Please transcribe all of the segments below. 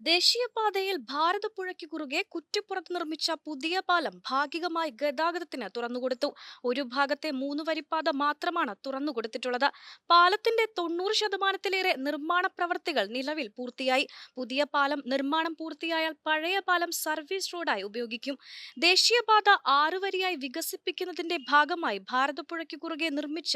ദേശീയപാതയിൽ ഭാരതപ്പുഴയ്ക്ക് കുറുകെ കുറ്റിപ്പുറത്ത് നിർമ്മിച്ച പുതിയ പാലം ഭാഗികമായി ഗതാഗതത്തിന് തുറന്നുകൊടുത്തു. ഒരു ഭാഗത്തെ മൂന്ന് വരിപ്പാത മാത്രമാണ് തുറന്നുകൊടുത്തിട്ടുള്ളത്. പാലത്തിന്റെ തൊണ്ണൂറ് ശതമാനത്തിലേറെ നിർമ്മാണ പ്രവർത്തികൾ നിലവിൽ പൂർത്തിയായി. പുതിയ പാലം നിർമ്മാണം പൂർത്തിയായാൽ പഴയ പാലം സർവീസ് റോഡായി ഉപയോഗിക്കും. ദേശീയപാത ആറുവരിയായി വികസിപ്പിക്കുന്നതിന്റെ ഭാഗമായി ഭാരതപ്പുഴയ്ക്ക് കുറുകെ നിർമ്മിച്ച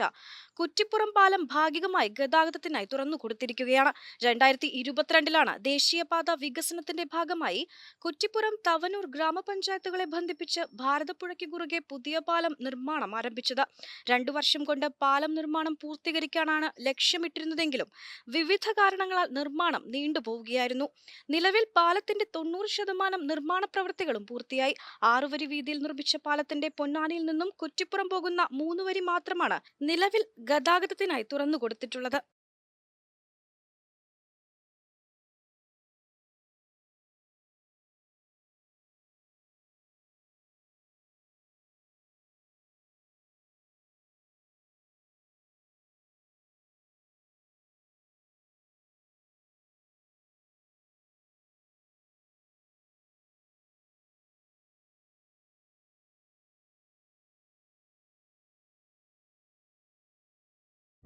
കുറ്റിപ്പുറം പാലം ഭാഗികമായി ഗതാഗതത്തിനായി തുറന്നുകൊടുത്തിരിക്കുകയാണ്. രണ്ടായിരത്തി ഇരുപത്തിരണ്ടിലാണ് ദേശീയപാത വികസനത്തിന്റെ ഭാഗമായി കുറ്റിപ്പുറം തവനൂർ ഗ്രാമപഞ്ചായത്തുകളെ ബന്ധിപ്പിച്ച് ഭാരതപ്പുഴയ്ക്ക് കുറുകെ പുതിയ പാലം നിർമ്മാണം ആരംഭിച്ചത്. രണ്ടു വർഷം കൊണ്ട് പാലം നിർമ്മാണം പൂർത്തീകരിക്കാനാണ് ലക്ഷ്യമിട്ടിരുന്നതെങ്കിലും വിവിധ കാരണങ്ങളാൽ നിർമ്മാണം നീണ്ടുപോവുകയായിരുന്നു നിലവിൽ പാലത്തിന്റെ തൊണ്ണൂറ് ശതമാനം നിർമ്മാണ പ്രവൃത്തികളും പൂർത്തിയായി. ആറുവരി വീതിയിൽ നിർമ്മിച്ച പാലത്തിന്റെ പൊന്നാനിയിൽ നിന്നും കുറ്റിപ്പുറം പോകുന്ന മൂന്നുവരി മാത്രമാണ് നിലവിൽ ഗതാഗതത്തിനായി തുറന്നുകൊടുത്തിട്ടുള്ളത്.